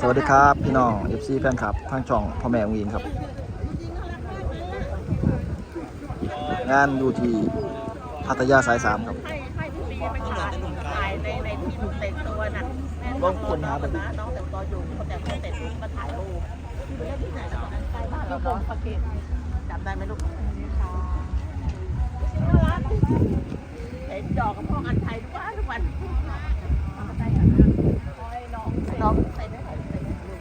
สวัสดีครับพี่น้อง FC แฟนคลับทางช่องพ่อแม่องอิงครับ งานอยู่ที่พัทยาสายสามครับให้ให้ทุกปีไปถ่ายถ่ายในในที่หนูแต่งตัวน่ะแม่ลองค้นหาน้ไปองดินะน้องแต่งตัวอยู่เขาแต่งตัวเสร็จปุ๊บมาถ่ายรูปเล่นที่ไหนนะตอนนั้นใกล้บ้านเราเนาะจำได้ไหมลูกเห็นจอกับพ่ออันไทยทุกวันทุกวันน้องใส่ได้ไหมใส่ได้ลูก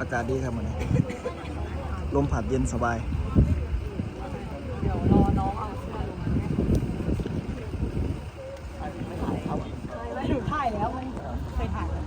อาศดีครับวันนี้ ลมผัดเย็นสบาย เดี๋ยวรอน้องเอาเสื้อลงมาให้ไม่หนูถ่ายแล้วมันเคยถ่าย คร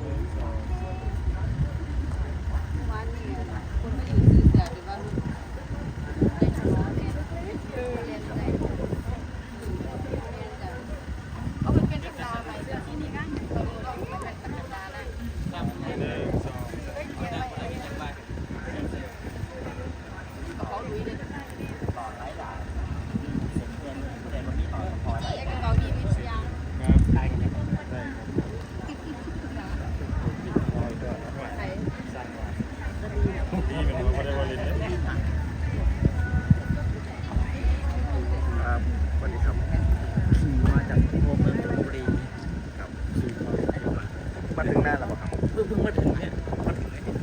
ับสวัสดีครับ ขี่มาจากตัวเมืองลพบุรีครับขี่มาถึงหน้าแล้วครับ เพิ่งเพิ่งมาถึงเนี่ยมาถึงเนี่ย เ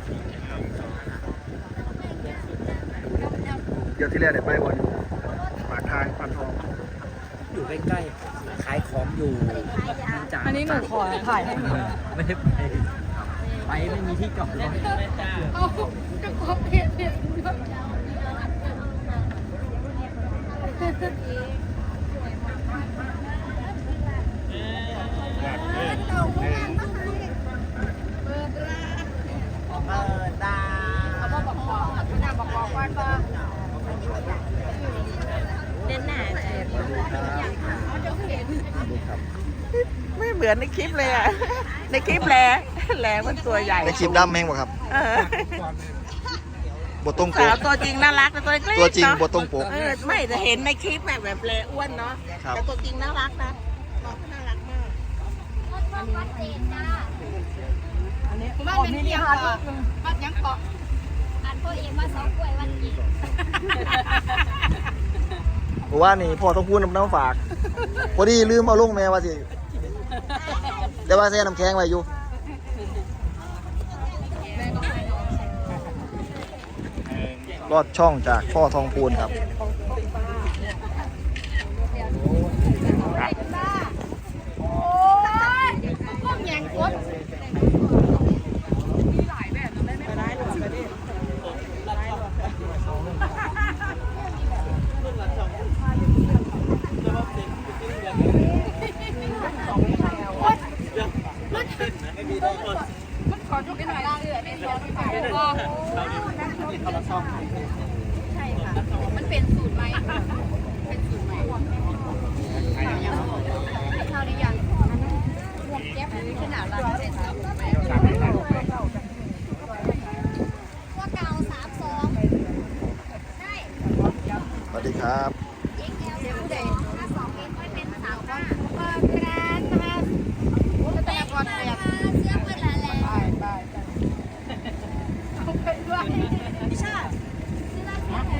ดี๋ ยวที่แรกเดี๋ยวไปบนปากทางปันทองอยู่ใกล้ๆขายของอยู่จากอันนี้หนูขอถ่ายให้หนูไม่ได้ไปไปไม่มีที่จอดรถ เอาก็ขอเพจเพจ เออดา เขาบอกบอกบอกพี่นาบอกบอกว่าก็ เด่นหนาเลย เขาจะเห็นดูครับ ไม่เหมือนในคลิปเลยอะในคลิปแหลแหลมันตัวใหญ่ในคลิปดำแม่งบ่ครับเออบทตรงโกสาวตัวจริงน่ารักแต่ตัวเล็กๆตัวจริงเนอะบทตรงปก เออไม่จะเห็นในคลิปแบบแบบแลอ้วนเนาะครับ แต่ตัวจริงน่ารักนะน้องก็น่ารักมากอันนี้ขอมินิฮาร์ดนิดนึงบ้านยังเกาะอันพ่อเองมาสองกล้วยวันอีกเพ ราะว่านี่พ่อต้องพูดน้ำน้ำฝาก พอดีลืมเอาลงแม่ว่าสิเดี๋ยว่าแซ่น้ำแข็งไว้อยู่รอดช่องจากพ่อทองพูนครับ พวกแยงกด ขอจุกให้หน่อยละเอือเป็นร้อนไป ก็ใช่ค่ะ มันเป็นสูตรใหม่ เป็นสูตรใหม่ข้าวหรือยังหมวกแก๊ปขนาดร้านเป็นครับว่าเกาสามสองได้ สวัสดีครับ เอ็กเอลสามเจ็ดถ้าสองเอ็กไม่เป็นสามห้าเปิดแบรนด์นะคะแต่ก่อนเนี่ยเสื้อเปิดละแหละ ไปไปไป เอาไปด้วยพี่ชาติซื้อมาแค่ไหน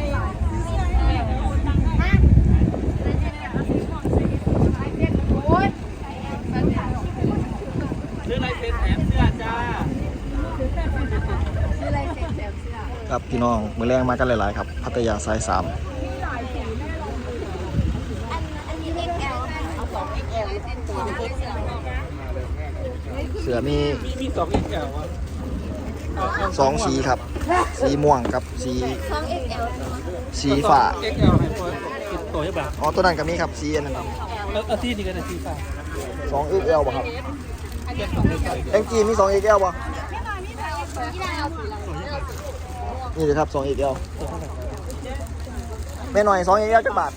ฮะโอ้ย ซื้อลาย เซ็นแถมเสื้อจ้าซื้ออะไรเซ็นแถมเสื้อครับพี่น้องมือแรงมากันหลาย ๆ ครับ พัทยาสายสามอันอันนี้ XL เอาสอง XL เส้นตัวเสื้อเสือมีที่ที่สองอีกแก้วอะสองสีครับ สีม่วงกับสีสอง XL สีฟ้าเอ็กแอลให้ตัวติดตัวใช่ป่ะอ๋อตัวนั้นก็มีครับสีอันนั้นครับเออเออที่นี่ก็ได้ที่ฟ้าสอง XL ป่ะครับเจ็ดสองใส่ แองจีมีสอง XL ป่ะที่ได้เอาสีอะไรนี่เลยครับสอง XL แม่หน่อยสอง XL จักบาท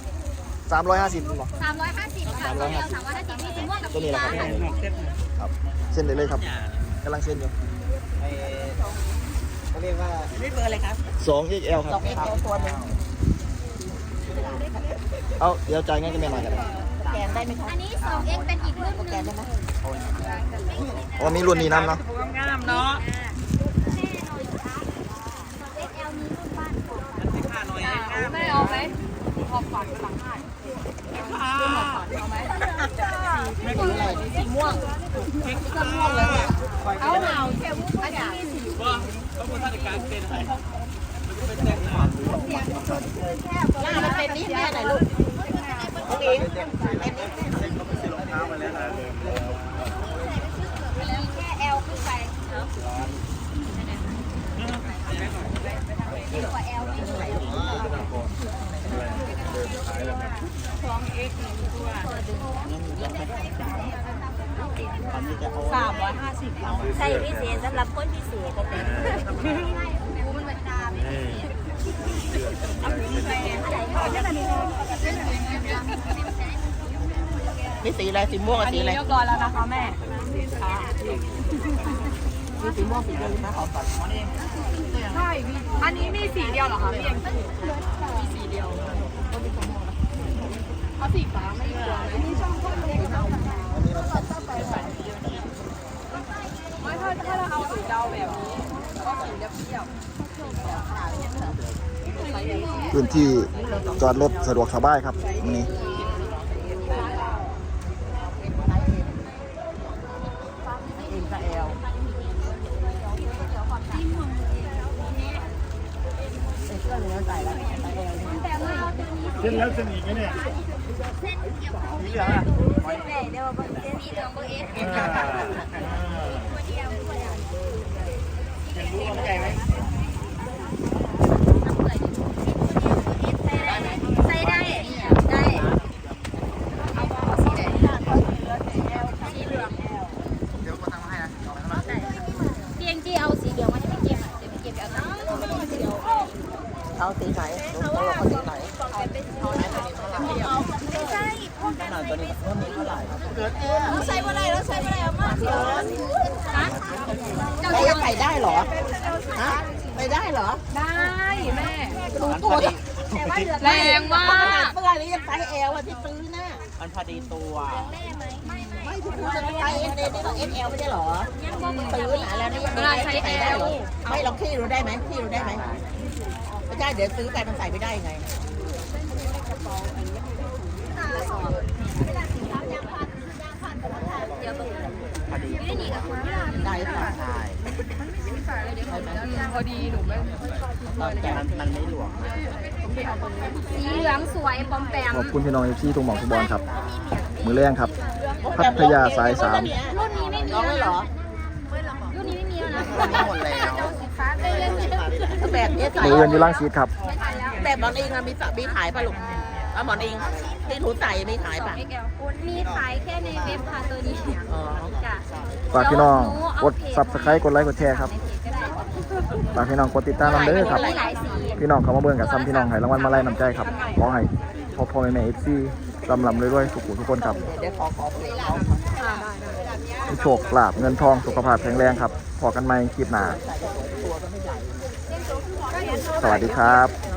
สามร้อยห้าสิบป่ะสามร้อยห้าสิบค่ะตัวเดียวสามร้อยห้าสิบมีสีม่วงกับตัวสีนี้แหละครับฟ้าหนอกเซ็ตครับ เส้นได้เลยครับกำลังเส้นอยู่เขาเรียกว่านี่เบอร์อะไรครับสอง XL ครับสองเอ็กเอลตัวหนึ่งเอาเดี๋ยวจ่ายเงินกันแม่หน่อยกันจ้ะกนได้ไหมคะอันนี้สองเอ็กเป็นอีกรุ่นหสแกนึ่นงได้ไหม อ๋อมีรุ่นนี้นํเนาะงามเนาะเอ็กเอลมีรุ่นบ้านก่อนไม่เอาไหมขอบฝันหลังให้ไม่ถืออะไรสีม่วงสีม่วงเลยอะเอาเอาแค่วุ้นอันนี้มีสีหน้ามันเป็นนี่แม่ไหนลูกน้องอิงเป็นนี่ มีแค่เอลขึ้นไปเนาะเด็กกว่าเอลไม่ไหว สามร้อยห้าสิบใช่พิเศษสำหรับคนพิเศษก็เต็มกูมันมันตามนี่สีอะไรสีม่วงกับสีอะไรเรียบร้อยแล้วนะคะแม่ค่ะมีสีม่วงสีเดียวนะขอก่อนใช่อันนี้มีสีเดียวเหรอคะพี่เองมีสีเดียว เขาสีฟ้าไม่กลัวอันนี้ช่องก็เล็กกว่าไม่ถ้าถ้าเราเอาสีดาวแบบนี้ก็สีเรียบเรียบพื้นที่จอดรถสะดวกสบายครับตรงนี้เล่นแล้วจะหนีไหมเนี่ย สีเหลืองอะไหนเดี๋ยวเบอร์สีเหลืองเบอร์เอ็กรู้ว่าใหญ่ไหมใส่ได้ได้สีเหลืองเดี๋ยวคนทำมาให้นะเตียงที่เอาสีเหลืองมาให้พี่เกียงอะเดี๋ยวพี่เกียงไปเอาสีเหลือเอาสีไหนดูเขาสีไหน ไม่ใช่พวกนั้น ตัวนี้ตัวนี้ เท่าไหร่เราใส่บ่ได้เราใส่บ่ได้เอามาฮะเราจะใส่ได้เหรอฮะใส่ได้เหรอ ได้แม่ดูตัวแต่ว่าเหลือแรงมากเสื้อนี้ยังใส่แอลอะที่ซื้อน่ะมันพอดีตัวแม่ไหมไม่ไม่ไม่ที่ซื้อจะใส่เอ็นเอ็นนี่ต้องเอ็นแอลไม่ใช่เหรอซื้อหนาแล้วนี่ยังไม่ได้ใส่ได้เหรอไม่ลองขี้ดูได้ไหมขี้ดูได้ไหมไม่ใช่เดี๋ยวซื้อไปมันใส่ไม่ได้ไงเดี๋ยวอยู่ ได้หนีกับคุณได้ค่ะใช่พอดีหนูไม่แต่มันมันไม่หลวมสีเหลืองสวยปอมแปมขอบคุณพี่น้องเอฟซีทุกหมองทุกบอลครับ มือแรงครับ พัทยาสายสามรุ่นนี้ไม่มีร้องแล้เลวยเหรอรุ่นนี้ไม่มีแล้วนะหมดแล้วสีฟ้าเลยเลยแบบนี้ใส่มือเอือนอยู่ล่างซีดครับไม่ทันแล้วแบบหมอนอิงอะมีมีขายป่ะลูก เอาหมอนอิงที่ถูใส่มีขายป่ะ มีขายแค่ในเว็บค่ะตัวนี้อ๋อ จ้ะฝากพี่น้องกดซับสไครต์กดไลค์กดแชร์ครับฝากพี่น้องกดติดตามนำเด้อครับ มีหลายสีพี่น้องเขามาเบิ่งกับซ้ำพี่น้องให้รางวัลมาไล่นำใจครับขอให้พ่อพ่อแม่แม่เอฟซีลำลำรวยๆทุกผู้ทุกคนครับเดี๋ยวขอขอเพลงเขาให้โชคลาภเงินทองสุขภาพแข็งแรงครับพอกันใหม่คลิปหน้าใส่กระโปรงตัวก็ไม่ใหญ่สวัสดีครับเอ